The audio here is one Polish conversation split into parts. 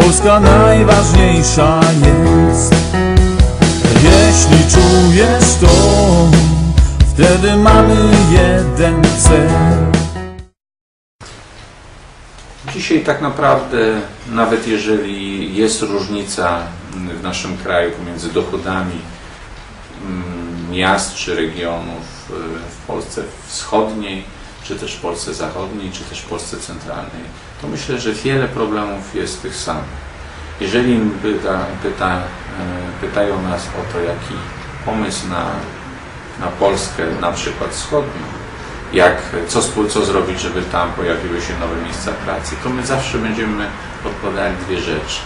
Polska najważniejsza jest. Jeśli czujesz to Wtedy mamy jeden cel. Dzisiaj tak naprawdę, nawet jeżeli jest różnica w naszym kraju pomiędzy dochodami mm, miast czy regionów y, w Polsce wschodniej, czy też w Polsce zachodniej, czy też w Polsce centralnej, to myślę, że wiele problemów jest tych samych. Jeżeli pyta, pyta, y, pytają nas o to, jaki pomysł na, na Polskę, na przykład wschodnią, jak, co, co zrobić, żeby tam pojawiły się nowe miejsca pracy, to my zawsze będziemy odpowiadali dwie rzeczy.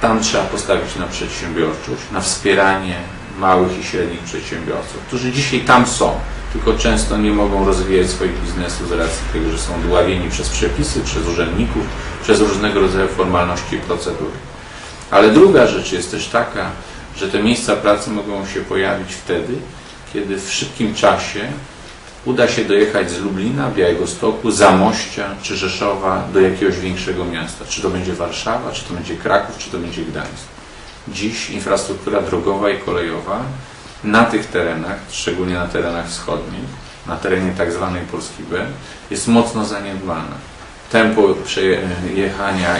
Tam trzeba postawić na przedsiębiorczość, na wspieranie małych i średnich przedsiębiorców, którzy dzisiaj tam są, tylko często nie mogą rozwijać swoich biznesów z racji tego, że są dławieni przez przepisy, przez urzędników, przez różnego rodzaju formalności i procedury. Ale druga rzecz jest też taka, że te miejsca pracy mogą się pojawić wtedy, kiedy w szybkim czasie uda się dojechać z Lublina, Białegostoku, Zamościa czy Rzeszowa do jakiegoś większego miasta. Czy to będzie Warszawa, czy to będzie Kraków, czy to będzie Gdańsk. Dziś infrastruktura drogowa i kolejowa na tych terenach, szczególnie na terenach wschodnich, na terenie tak zwanej Polski B, jest mocno zaniedbana. Tempo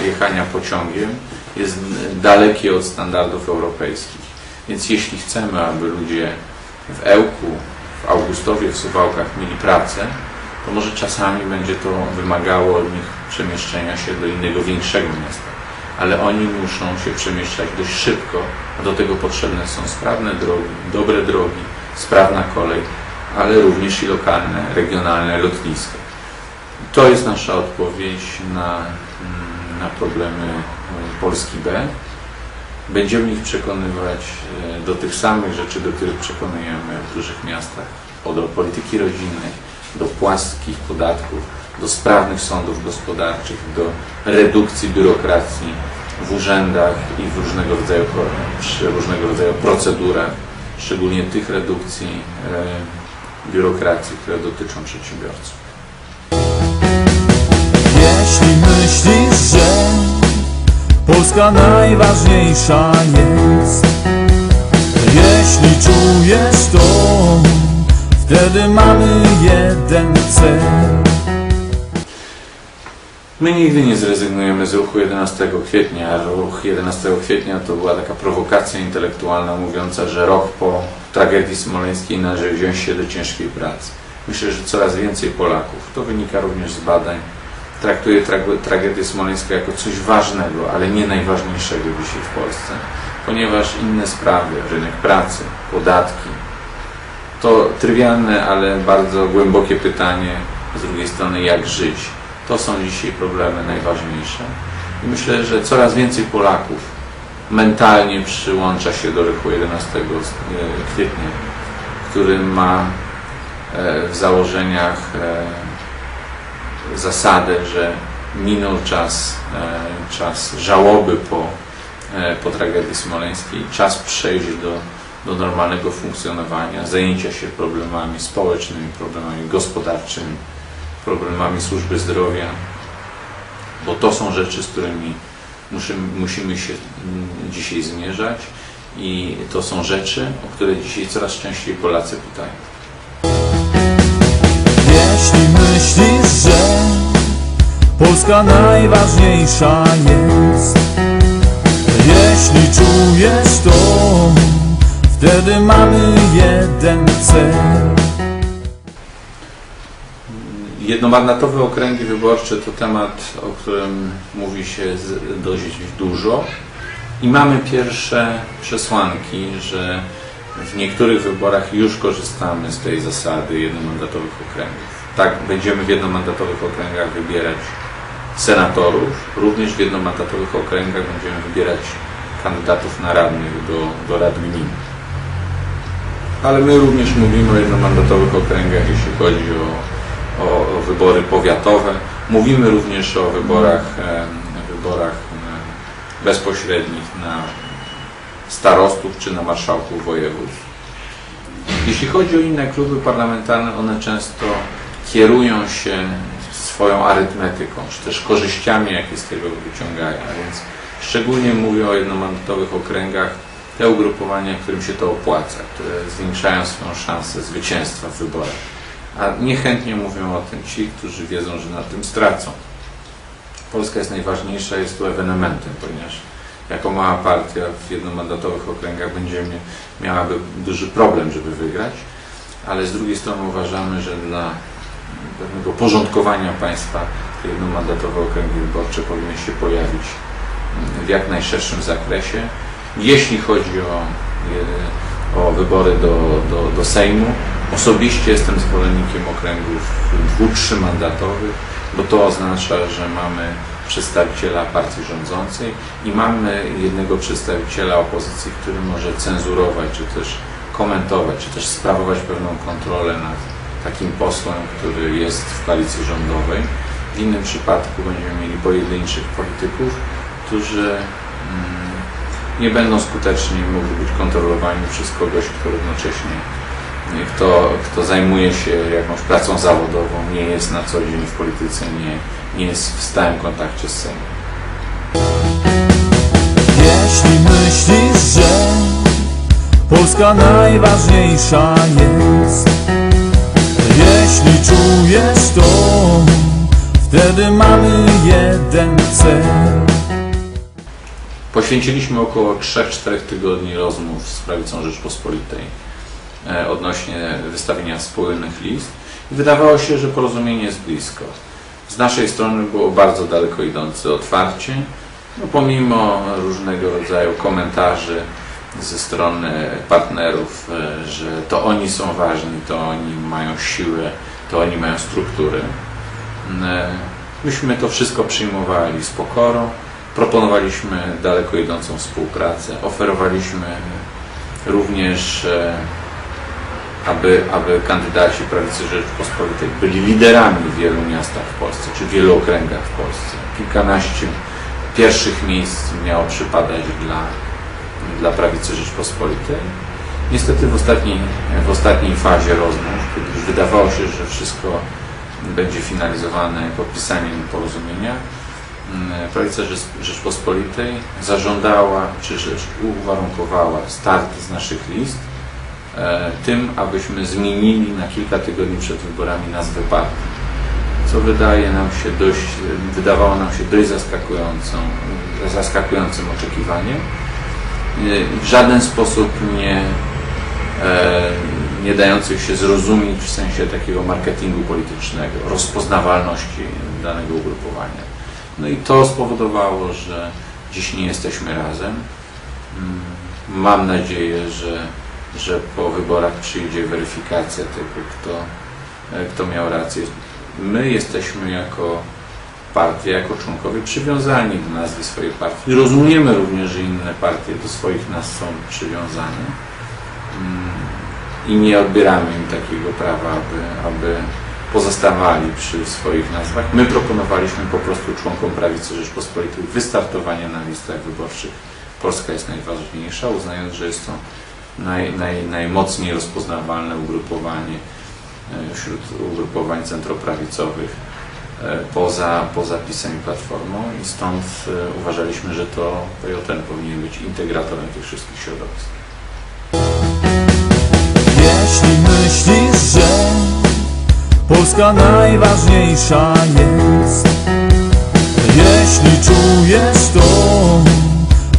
jechania pociągiem jest dalekie od standardów europejskich. Więc jeśli chcemy, aby ludzie w Ełku, w Augustowie, w Suwałkach mieli pracę, to może czasami będzie to wymagało od nich przemieszczenia się do innego, większego miasta. Ale oni muszą się przemieszczać dość szybko, a do tego potrzebne są sprawne drogi, dobre drogi, sprawna kolej, ale również i lokalne, regionalne lotniska. To jest nasza odpowiedź na, mm, na problemy e, Polski B. Będziemy ich przekonywać e, do tych samych rzeczy, do których przekonujemy w dużych miastach, od polityki rodzinnej, do płaskich podatków, do sprawnych sądów gospodarczych, do redukcji biurokracji w urzędach i w różnego rodzaju, przy różnego rodzaju procedurach, szczególnie tych redukcji e, biurokracji, które dotyczą przedsiębiorców. Jeśli myślisz, że Polska najważniejsza jest Jeśli czujesz to Wtedy mamy jeden cel My nigdy nie zrezygnujemy z ruchu 11 kwietnia. Ruch 11 kwietnia to była taka prowokacja intelektualna mówiąca, że rok po tragedii smoleńskiej należy wziąć się do ciężkiej pracy. Myślę, że coraz więcej Polaków, to wynika również z badań, traktuje trag- tragedię smoleńską jako coś ważnego, ale nie najważniejszego dzisiaj w Polsce, ponieważ inne sprawy, rynek pracy, podatki, to trywialne, ale bardzo głębokie pytanie z drugiej strony, jak żyć. To są dzisiaj problemy najważniejsze. I myślę, że coraz więcej Polaków mentalnie przyłącza się do ruchu 11 kwietnia, który ma e, w założeniach e, zasadę, że minął czas, e, czas żałoby po, e, po tragedii smoleńskiej, czas przejść do, do normalnego funkcjonowania, zajęcia się problemami społecznymi, problemami gospodarczymi, problemami służby zdrowia, bo to są rzeczy, z którymi musimy, musimy się mm, dzisiaj zmierzać i to są rzeczy, o które dzisiaj coraz częściej Polacy pytają. Jeśli myślisz, że Polska najważniejsza jest Jeśli czujesz to Wtedy mamy jeden cel Jednomandatowe okręgi wyborcze to temat, o którym mówi się dość dużo i mamy pierwsze przesłanki, że w niektórych wyborach już korzystamy z tej zasady jednomandatowych okręgów. Tak, będziemy w jednomandatowych okręgach wybierać senatorów, również w jednomandatowych okręgach będziemy wybierać kandydatów na radnych do, do rad gmin. Ale my również mówimy o jednomandatowych okręgach, jeśli chodzi o, o, o wybory powiatowe. Mówimy również o wyborach, em, wyborach bezpośrednich na starostów czy na marszałków województw. Jeśli chodzi o inne kluby parlamentarne, one często kierują się swoją arytmetyką, czy też korzyściami, jakie z tego wyciągają. A więc Szczególnie mówię o jednomandatowych okręgach, te ugrupowania, którym się to opłaca, które zwiększają swoją szansę zwycięstwa w wyborach. A niechętnie mówią o tym ci, którzy wiedzą, że na tym stracą. Polska jest najważniejsza, jest tu ewenementem, ponieważ jako mała partia w jednomandatowych okręgach będziemy miałaby duży problem, żeby wygrać, ale z drugiej strony uważamy, że dla pewnego porządkowania państwa te jednomandatowe okręgi wyborcze powinny się pojawić w jak najszerszym zakresie. Jeśli chodzi o, e, o wybory do, do, do Sejmu, osobiście jestem zwolennikiem okręgów dwu, trzymandatowych, bo to oznacza, że mamy przedstawiciela partii rządzącej i mamy jednego przedstawiciela opozycji, który może cenzurować, czy też komentować, czy też sprawować pewną kontrolę nad takim posłem, który jest w koalicji rządowej. W innym przypadku będziemy mieli pojedynczych polityków, którzy mm, nie będą skutecznie mogli być kontrolowani przez kogoś, kto równocześnie nie, kto, kto zajmuje się jakąś pracą zawodową, nie jest na co dzień w polityce, nie, nie jest w stałym kontakcie z Sejmem. Jeśli myślisz, że Polska najważniejsza jest Jeśli czujesz to Wtedy mamy jeden cel Poświęciliśmy około 3-4 tygodni rozmów z prawicą Rzeczpospolitej odnośnie wystawienia wspólnych list i wydawało się, że porozumienie jest blisko. Z naszej strony było bardzo daleko idące otwarcie, no pomimo różnego rodzaju komentarzy ze strony partnerów, e, że to oni są ważni, to oni mają siłę, to oni mają struktury. E, Myśmy to wszystko przyjmowali z pokorą, proponowaliśmy daleko idącą współpracę, oferowaliśmy również, e, aby, aby kandydaci prawicy Rzeczpospolitej byli liderami w wielu miastach w Polsce, czy w wielu okręgach w Polsce. Kilkanaście pierwszych miejsc miało przypadać dla, dla prawicy Rzeczpospolitej. Niestety w ostatniej, w ostatniej fazie rozmów, kiedy już wydawało się, że wszystko będzie finalizowane podpisaniem porozumienia, mm, prawica Rzecz- Rzeczpospolitej zażądała, czy rzecz uwarunkowała start z naszych list tym, abyśmy zmienili na kilka tygodni przed wyborami nazwę partii. Co wydaje nam się dość, wydawało nam się dość zaskakującą, zaskakującym oczekiwaniem. E, W żaden sposób nie, e, nie dających się zrozumieć w sensie takiego marketingu politycznego, rozpoznawalności danego ugrupowania. No i to spowodowało, że dziś nie jesteśmy razem. Mm, Mam nadzieję, że, że po wyborach przyjdzie weryfikacja tego, kto, e, kto miał rację. My jesteśmy jako partia, jako członkowie przywiązani do nazwy swojej partii. Rozumiemy również, że inne partie do swoich nazw są przywiązane Mm, i nie odbieramy im takiego prawa, aby, aby pozostawali przy swoich nazwach. My proponowaliśmy po prostu członkom prawicy Rzeczpospolitej wystartowanie na listach wyborczych. Polska jest najważniejsza, uznając, że jest to naj, naj, najmocniej rozpoznawalne ugrupowanie e, wśród ugrupowań centroprawicowych e, poza, poza PiSem i Platformą i stąd e, uważaliśmy, że to PJN powinien być integratorem tych wszystkich środowisk. Jeśli myślisz, że Polska najważniejsza jest Jeśli czujesz to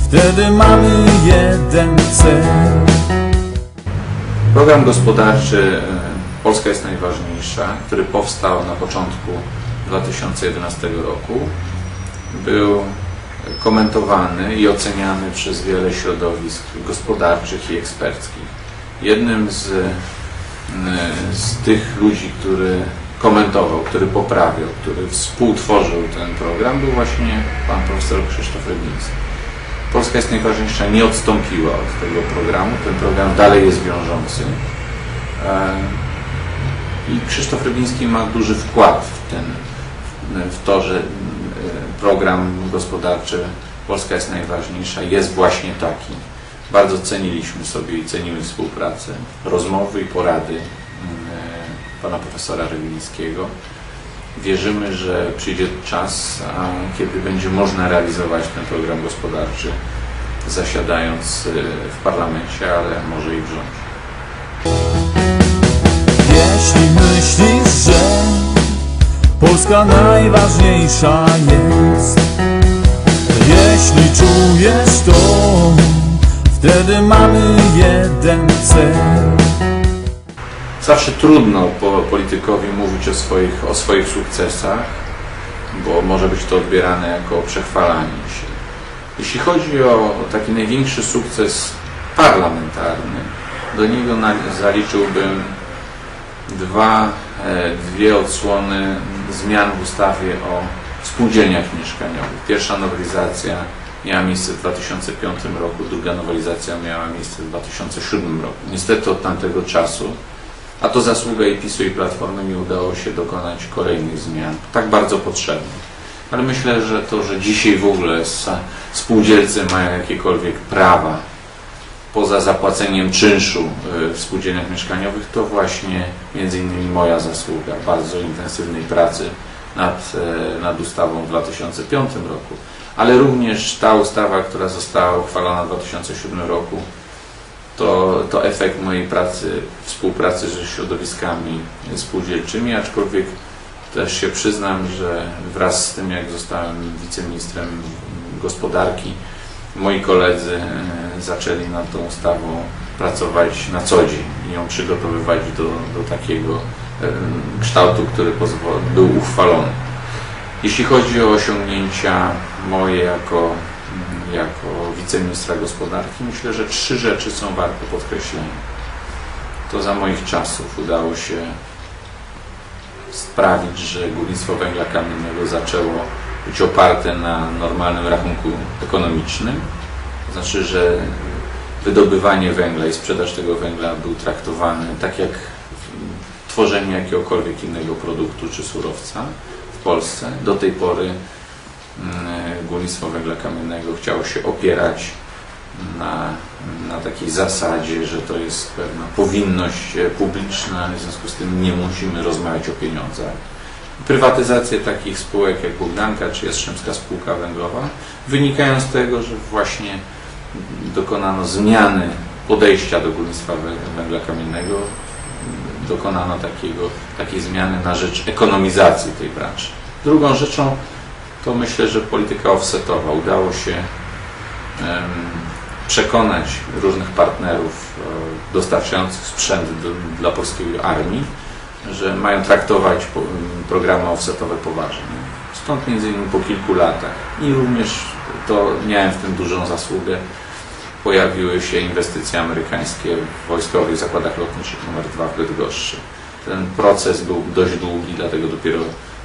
Wtedy mamy jeden cel Program gospodarczy e, Polska jest najważniejsza, który powstał na początku 2011 roku, był komentowany i oceniany przez wiele środowisk gospodarczych i eksperckich. Jednym z, e, z tych ludzi, który komentował, który poprawiał, który współtworzył ten program, był właśnie pan profesor Krzysztof Rybiński. Polska jest najważniejsza, nie odstąpiła od tego programu. Ten program dalej jest wiążący. E, I Krzysztof Rybiński ma duży wkład w, ten, w to, że e, program gospodarczy Polska jest najważniejsza, jest właśnie taki. Bardzo ceniliśmy sobie i cenimy współpracę, rozmowy i porady e, pana profesora Rybińskiego. Wierzymy, że przyjdzie czas, kiedy będzie można realizować ten program gospodarczy, zasiadając y, w parlamencie, ale może i w rządzie. Jeśli myślisz, że Polska najważniejsza jest Jeśli czujesz to Wtedy mamy jeden cel Zawsze trudno po politykowi mówić o swoich, o swoich sukcesach, bo może być to odbierane jako przechwalanie się. Jeśli chodzi o taki największy sukces parlamentarny, do niego zaliczyłbym dwa, e, dwie odsłony zmian w ustawie o spółdzielniach mieszkaniowych. Pierwsza nowelizacja miała miejsce w 2005 roku, druga nowelizacja miała miejsce w 2007 roku. Niestety od tamtego czasu a to zasługa i PiSu i Platformy mi udało się dokonać kolejnych zmian, tak bardzo potrzebnych. Ale myślę, że to, że dzisiaj w ogóle spółdzielcy mają jakiekolwiek prawa poza zapłaceniem czynszu y, w spółdzielniach mieszkaniowych, to właśnie między innymi moja zasługa bardzo intensywnej pracy nad, e, nad ustawą w 2005 roku. Ale również ta ustawa, która została uchwalona w 2007 roku, to, to efekt mojej pracy, współpracy ze środowiskami spółdzielczymi, aczkolwiek też się przyznam, że wraz z tym, jak zostałem wiceministrem gospodarki, moi koledzy e, zaczęli nad tą ustawą pracować na co dzień i ją przygotowywać do, do takiego e, kształtu, który był uchwalony. Jeśli chodzi o osiągnięcia moje jako jako wiceministra gospodarki, myślę, że trzy rzeczy są warte podkreślenia. To za moich czasów udało się sprawić, że górnictwo węgla kamiennego zaczęło być oparte na normalnym rachunku ekonomicznym. To znaczy, że wydobywanie węgla i sprzedaż tego węgla był traktowany tak jak tworzenie jakiegokolwiek innego produktu czy surowca w Polsce. Do tej pory mm, górnictwo węgla kamiennego chciało się opierać na, na takiej zasadzie, że to jest pewna powinność e, publiczna, w związku z tym nie musimy rozmawiać o pieniądzach. Prywatyzacje takich spółek jak Bogdanka czy Jastrzębska Spółka Węglowa wynikają z tego, że właśnie dokonano zmiany podejścia do górnictwa wę- węgla kamiennego, dokonano takiego, takiej zmiany na rzecz ekonomizacji tej branży. Drugą rzeczą to myślę, że polityka offsetowa. Udało się przekonać różnych partnerów e, dostarczających sprzęt dla polskiej armii, że mają traktować programy offsetowe poważnie. Stąd między innymi po kilku latach i również to miałem w tym dużą zasługę. Pojawiły się inwestycje amerykańskie w wojskowych zakładach lotniczych nr 2 w Bydgoszczy. Ten proces był dość długi, dlatego dopiero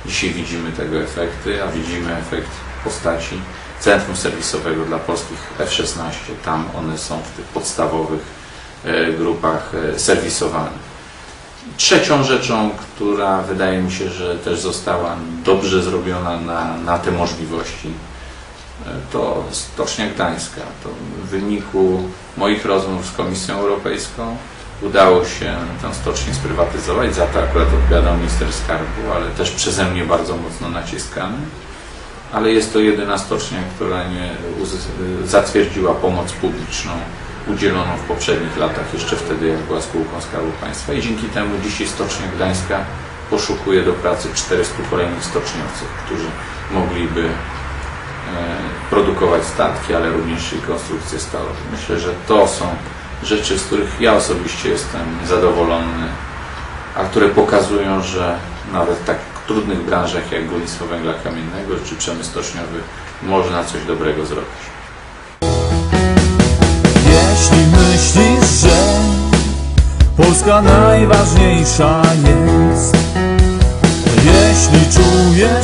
dzisiaj widzimy tego efekty, a widzimy efekt postaci centrum serwisowego dla polskich F-16. Tam one są w tych podstawowych e, grupach e, serwisowane. Trzecią rzeczą, która wydaje mi się, że też została dobrze zrobiona na, na te możliwości, e, to Stocznia Gdańska. To w wyniku moich rozmów z Komisją Europejską udało się tę stocznię sprywatyzować. Za to akurat odpowiadał minister skarbu, ale też przeze mnie bardzo mocno naciskany. Ale jest to jedyna stocznia, która nie zatwierdziła pomoc publiczną udzieloną w poprzednich latach, jeszcze wtedy jak była spółką Skarbu Państwa i dzięki temu dzisiaj Stocznia Gdańska poszukuje do pracy 400 kolejnych stoczniowców, którzy mogliby e, produkować statki, ale również i konstrukcje stalowe. Myślę, że to są rzeczy, z których ja osobiście jestem zadowolony, a które pokazują, że nawet w tak trudnych branżach jak górnictwo węgla kamiennego czy przemysł stoczniowy można coś dobrego zrobić. Jeśli myślisz, że Polska najważniejsza jest Jeśli czujesz